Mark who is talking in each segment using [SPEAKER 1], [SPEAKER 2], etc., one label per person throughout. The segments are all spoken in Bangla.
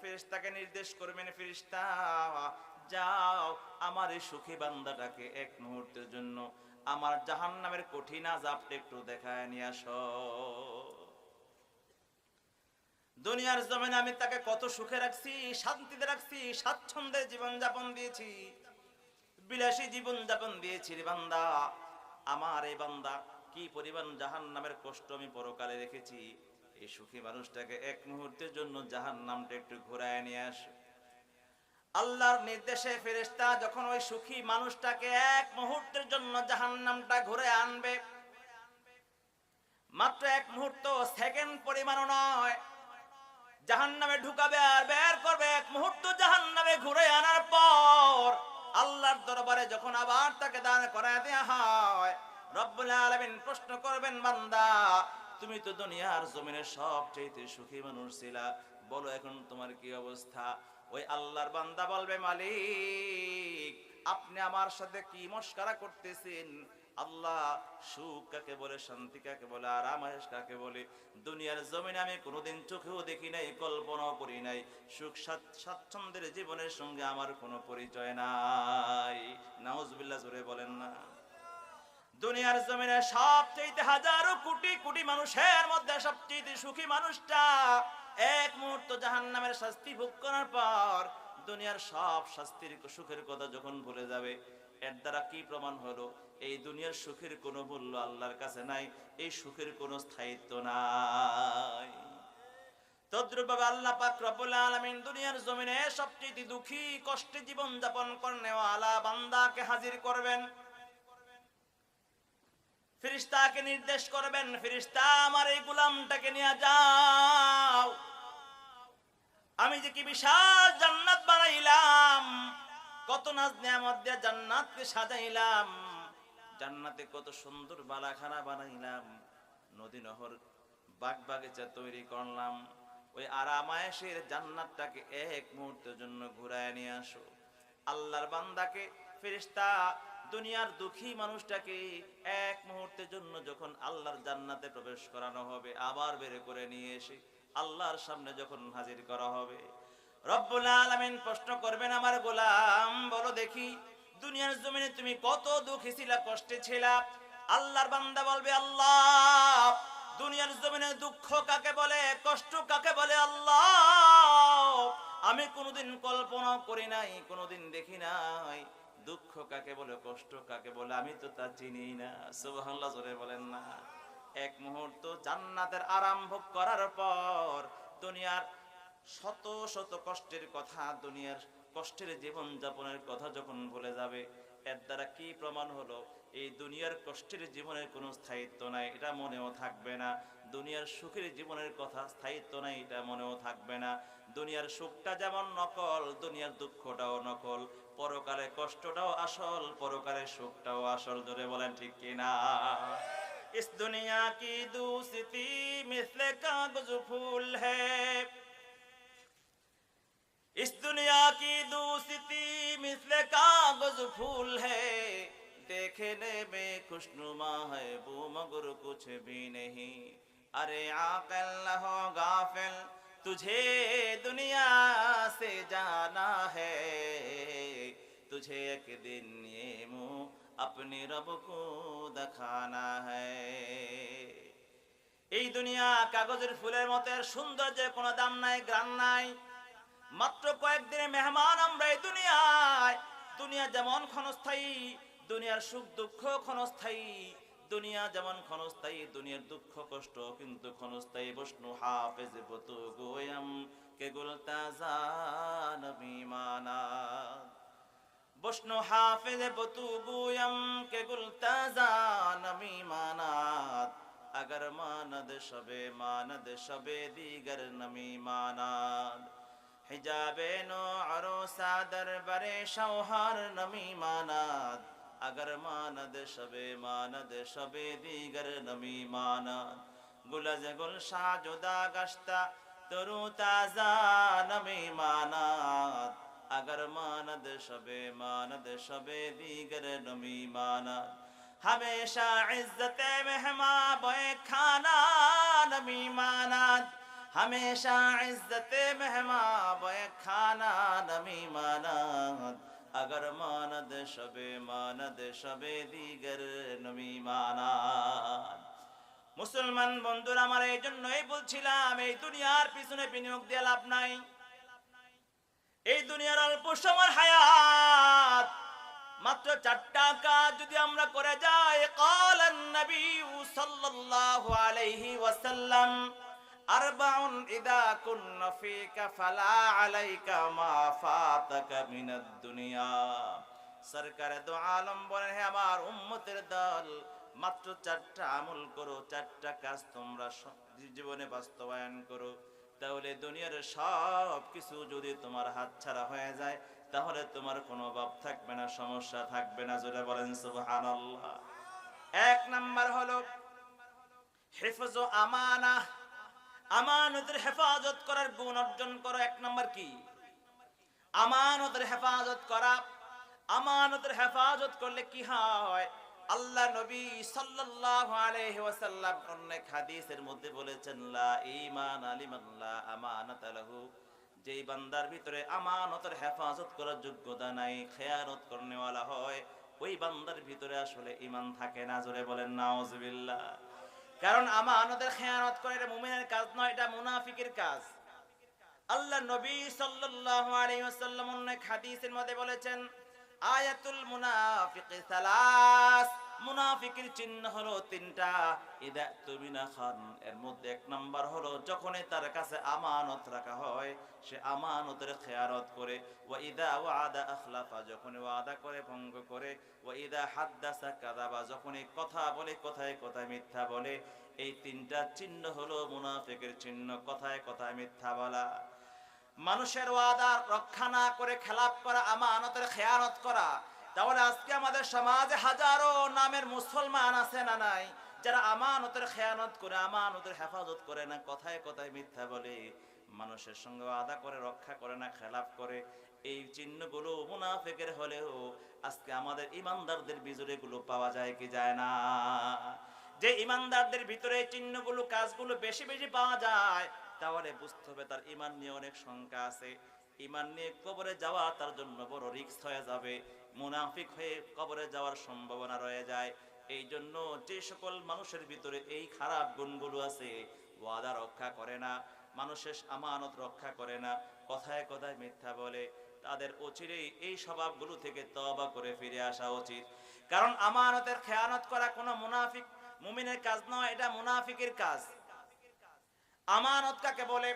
[SPEAKER 1] ফেরেশতাকে নির্দেশ করবেন, ফেরেশতা, যাও আমার এই সুখী বান্দাটাকে এক মুহূর্তের জন্য আমার জাহান্নামের কঠিন আযাবটা একটু দেখায় নিয়ে আসো। দুনিয়ার জমিনে আমি তাকে কত সুখে রাখছি, শান্তিতে রাখছি, স্বাচ্ছন্দ্যে জীবন যাপন দিয়েছি, বিলাসী জীবন যাপন দিয়েছি রে বান্দা। আমার এই বান্দা কি পরিমাণ জাহান নামের কষ্ট আমি পরকালে রেখেছি? এই সুখী মানুষটাকে এক মুহূর্তের জন্য জাহান নামটা একটু ঘুরায় নিয়ে আস। আল্লাহর নির্দেশে ফেরেশতা যখন ওই সুখী মানুষটাকে এক মুহূর্তের জন্য জাহান নামটা ঘুরে আনবে, মাত্র এক মুহূর্ত সেকেন্ড পরিমাণও নয় জাহান নামে ঢুকাবে আর বের করবে এক মুহূর্ত জাহান নামে ঘুরে আনার পর আল্লাহর দরবারে যখন আবার তাকে দান করায় দেয়া হয়, রব্বুল আলামিন প্রশ্ন করবেন, বান্দা তুমি তো দুনিয়ার জমিনের সবচেয়ে সুখী মানুষ ছিলা। বলো এখন তোমার কি অবস্থা? ওই আল্লাহর বান্দা বলবে, মালিক, আপনি আমার সাথে কি মস্কারা করতেছেন? আল্লাহ সুখ কাকে বলে, শান্তি কাকে বলে আরাম কাকে বলে? দুনিয়ার জমিনে আমি কোনোদিন চোখেও দেখি নাই, কল্পনাও করি নাই। সুখ স্বাচ্ছ- স্বাচ্ছন্দ্যের জীবনের সঙ্গে আমার কোনো পরিচয় নাই। নাউজবিল্লাহ, জোরে বলেন না। দুনিয়ার জমিনে সবচেয়ে হাজারো কোটি কোটি মানুষের মধ্যে সবচেয়ে সুখী মানুষটা এক মুহূর্ত জাহান্নামের শাস্তি ভোগ করার পর দুনিয়ার সব শাস্তির সুখের কথা যখন ভুলে যাবে, এর দ্বারা কি প্রমাণ হলো? এই দুনিয়ার সুখের কোনো মূল্য আল্লাহর কাছে নাই, এই সুখের কোনো স্থায়িত্ব নাই। তদ্রুপভাবে আল্লাহ পাক রব্বুল আলামিন দুনিয়ার জমিনে সবচেয়ে দুঃখী কষ্টে জীবন যাপন করনেওয়ালা বান্দাকে হাজির করবেন। ফিরিস্তাকে নির্দেশ করবেন ফিরিস্তা আমার এই গুলামটাকে নিয়ে যাও। আমি যে কি বিশাল জান্নাত বানাইলাম, কত নাজ নিয়ামত দিয়ে জান্নাতকে সাজাইলাম, জান্নাতে কত সুন্দর বালাখানা বানাইলাম, নদী নহর বাগ বাগিচা তৈরি করলাম, ওই আরামায়েশের জান্নাতটাকে এক মুহূর্তের জন্য ঘুরায় নিয়ে আসো। আল্লাহর বান্দাকে ফেরেশতা দুনিয়ার দুঃখী মানুষটাকে এক মুহূর্তের জন্য যখন আল্লাহর জান্নাতে প্রবেশ করানো হবে, আবার বের করে নিয়ে এসে আল্লাহর সামনে যখন হাজির করা হবে। রব্বুল আলামিন প্রশ্ন করবেন আমার গোলাম, বলো দেখি, দুনিয়ার জমিনে তুমি কত দুঃখী ছিলা, কষ্টে ছিলা? আল্লাহর বান্দা বলবে, আল্লাহ। দুনিয়ার জমিনে দুঃখ কাকে বলে, কষ্ট কাকে বলে, আল্লাহ। আমি কোনোদিন কল্পনা করি নাই, কোনোদিন দেখি নাই। দুঃখ কাকে বলে, কষ্ট কাকে বলে, আমি তো তা চিনি না। সুবহানাল্লাহ, জোরে বলেন না। এক মুহূর্ত জান্নাতের আরম্ভ করার পর দুনিয়ার শত শত কষ্টের কথা, দুনিয়ার কষ্টের জীবন যাপনের কথা যখন ভুলে যাবে, এর দ্বারা কি প্রমাণ হলো? এই দুনিয়ার কষ্টের জীবনের কোনো স্থায়িত্ব নাই, এটা মনেও থাকবে না। দুনিয়ার সুখের জীবনের কথা স্থায়িত্ব নাই, এটা মনেও থাকবে না। দুনিয়ার সুখটা যেমন নকল, দুনিয়ার দুঃখটাও নকল। পরকালে কষ্টটাও আসল পরকালে সুখটাও আসল ধরে বলেন ঠিক কিনা इस दुनिया की दूसरी मिसल कागज फूल है इस दुनिया की दूसरी मिसल कागज फूल है देखने में खुशनुमा है वो मगर कुछ भी नहीं अरे आकल न हो गाफिल तुझे दुनिया से जाना है तुझे एक दिन ये मुंह अपने रब को দেখানা হ্যায় এই দুনিয়া কাগজের ফুলের মতো এর সৌন্দর্যের কোনো দাম নাই গ্রাম নাই মাত্র কয়েকদিনের মেহমান আমরা এই দুনিয়ায় দুনিয়া যেমন ক্ষণস্থায়ী দুনিয়ার সুখ দুঃখ ক্ষণস্থায়ী দুনিয়া যেমন ক্ষণস্থায়ী, দুনিয়ার দুঃখ, কষ্ট, কিন্তু ক্ষণস্থায়ী বৈষ্ণু হাফেজ বত গোয়াম কেগুল তাজানবিমানা বৈষ্ণু হাফেজ বতু গোয়াম কেগুল তাজানবিমানাত আগর মানদ সবে মানদ সবে দিগর নমিমানাত হিজাবে নো আরও সাদর বরে সৌহার নমিমানাত اگر ماند شب ماند شب دیگر نمی ماند گلز گل شا جدا گشتا ترو تازا نمی ماند اگر ماند شب ماند شب دیگر نمی ماند ہمیشہ عزت مہما بے کھانا نمی ماند ہمیشہ عزت مہما بے کھانا نمی ماند আগর মানদ সবে মানদ সবে দিগর نمی মানান মুসলমান বন্ধুরা আমার এই জন্যই বলছিলাম এই দুনিয়ার পিছনে বিনিয়োগ দিয়ে লাভ নাই এই দুনিয়ার অল্প সময় হায়াত মাত্র চারটা কাজ যদি আমরা করে যাই কালান নবী সাল্লাল্লাহু আলাইহি ওয়াসাল্লাম আরবাউন ইদা কুন্না ফিকা ফালা আলাইকা মা ফাতাকা মিনাদ দুনিয়া। সরকারে দো আলম বলেন, হে আমার উম্মতের দল, মাত্র চারটা আমল করো, চারটা কাজ তোমরা জীবনে বাস্তবায়ন করো। তাহলে দুনিয়ার সব কিছু যদি তোমার হাত ছাড়া হয়ে যায়, তাহলে তোমার কোনো অভাব থাকবে না, সমস্যা থাকবে না, জোরে বলেন সুবহানাল্লাহ। এক নাম্বার হলো, হেফজ আমানা আমানতের হেফাজত করার গুণ অর্জন করো, এক নম্বর কি? আমানতের হেফাজত করা। আমানতের হেফাজত করলে কি হয়? আল্লাহ নবী সাল্লাল্লাহু আলাইহি ওয়াসাল্লাম অনেক হাদিসের মধ্যে বলেছেন, লা ঈমান আলিমান লা যেই বান্দার ভিতরে আমানতের হেফাজত করার যোগ্যতা নাই, খেয়ানত করনেওয়ালা হয়, ওই বান্দার ভিতরে আসলে ঈমান থাকে না। জোরে বলেন, নাউজুবিল্লাহ। কারণ আমানতের খেয়ানত করে এটা মুমিনের কাজ নয়, এটা মুনাফিকের কাজ। আল্লাহ নবী সাল্লাল্লাহু আলাইহি ওয়াসাল্লাম অনেক হাদিসের মধ্যে বলেছেন, আয়াতুল মুনাফিকি সালাস। মুনাফিকের চিহ্ন হলো তিনটা। ইদা তুমিনা খান, এর মধ্যে এক নাম্বার হলো, যখনই তার কাছে আমানত রাখা হয়, সে আমানতের খেয়ারত করে। ওয়া ইদা ওয়াদা আখলাফা যখন ওয়াদা করে, ভঙ্গ করে। ওয়া ইদা হাদ্দাসা কাযাবা, যখনই কথা বলে, কথায় কথায় মিথ্যা বলে। এই তিনটা চিহ্ন হলো মুনাফিকের চিহ্ন, কথায় কথায় মিথ্যা বলা। মানুষের ওয়াদা রক্ষা না করে খেলাপ করা, আমানতের খেয়ানত করা তাহলে আজকে আমাদের সমাজে হাজারো নামের মুসলমান আছে না নাই? যারা আমানতের খেয়ানত করে, আমানতের হেফাজত করে না, কথায় কথায় মিথ্যা বলে, মানুষের সঙ্গে আদা করে, রক্ষা করে না, খেলাপ করে, এই চিহ্নগুলো মুনাফেকের হলেও আজকে আমাদের ইমানদারদের বিজরে গুলো পাওয়া যায় কি যায় না? যে ইমানদারদের ভিতরে চিহ্নগুলো, কাজগুলো বেশি বেশি পাওয়া যায়, তাহলে বুঝতে হবে তার ইমান নিয়ে অনেক শঙ্কা আছে। ইমান নিয়ে কবরে যাওয়া তার জন্য বড় রিক্স হয়ে যাবে। মুনাফিক হয়ে কবরে যাওয়ার সম্ভাবনা রয়ে যায়। এই জন্য যে সকল মানুষের ভিতরে এই খারাপ গুণগুলো আছে, ওয়াদা রক্ষা করে না, মানুষের আমানত রক্ষা করে না, কথায় কথায় মিথ্যা বলে। তাদের অচিরেই এই স্বভাবগুলো থেকে তবা করে ফিরে আসা উচিত। কারণ আমানতের খেয়ানত করা কোনো মুনাফিক মুমিনের কাজ নয়, এটা মুনাফিকের কাজ। আমানত কাকে বলে,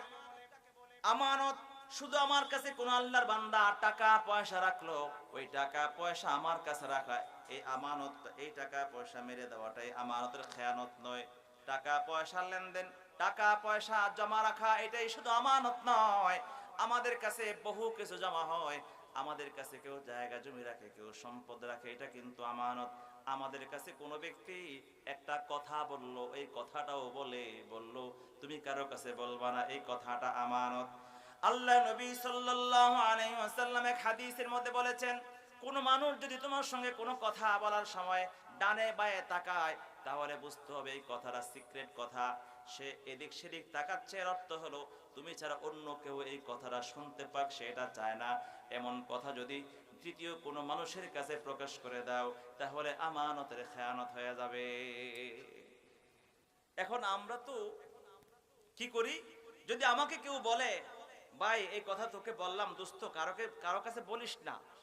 [SPEAKER 1] আমানত শুধু আমার কাছে কোন আল্লাহর বান্দা টাকা, পয়সা রাখল, ওই টাকা, পয়সা আমার কাছে রাখা, এই আমানত, এই টাকা, পয়সা মেরে দেওয়াটাই আমানতের খেয়ানত নয়। টাকা, পয়সা লেনদেন, টাকা, পয়সা জমা রাখা, এটাই শুধু আমানত নয়। আমাদের কাছে বহু কিছু জমা হয়, আমাদের কাছে কেউ জায়গা জমি রাখে, কেউ সম্পদ রাখে, এটা কিন্তু আমানত। আমাদের কাছে কোনো ব্যক্তি একটা কথা বলল, এই কথাটাও বলে বলল, তুমি কারও কাছে বলবা না, এই কথাটা আমানত। আল্লাহ নবী সাল্লাল্লাহু আলাইহি ওয়াসাল্লাম এক হাদিসের মধ্যে বলেছেন, কোন মানুষ যদি তোমার সঙ্গে কোনো কথা বলার সময় ডানে বায়ে তাকায়, তাহলে বুঝতে হবে এই কথাটা সিক্রেট কথা। সে এদিক সেদিক তাকাচ্ছে, এর অর্থ হলো তুমি ছাড়া অন্য কেউ এই কথাটা শুনতে পাক সেটা চায় না। এমন কথা যদি তৃতীয় কোনো মানুষের কাছে প্রকাশ করে দাও, তাহলে আমানতের খেয়ানত হয়ে যাবে। এখন আমরা তো কি করি? যদি আমাকে কেউ বলে ভাই এই কথা তোকে বললাম দোস্ত কারোকে কারও কাছে বলিস না।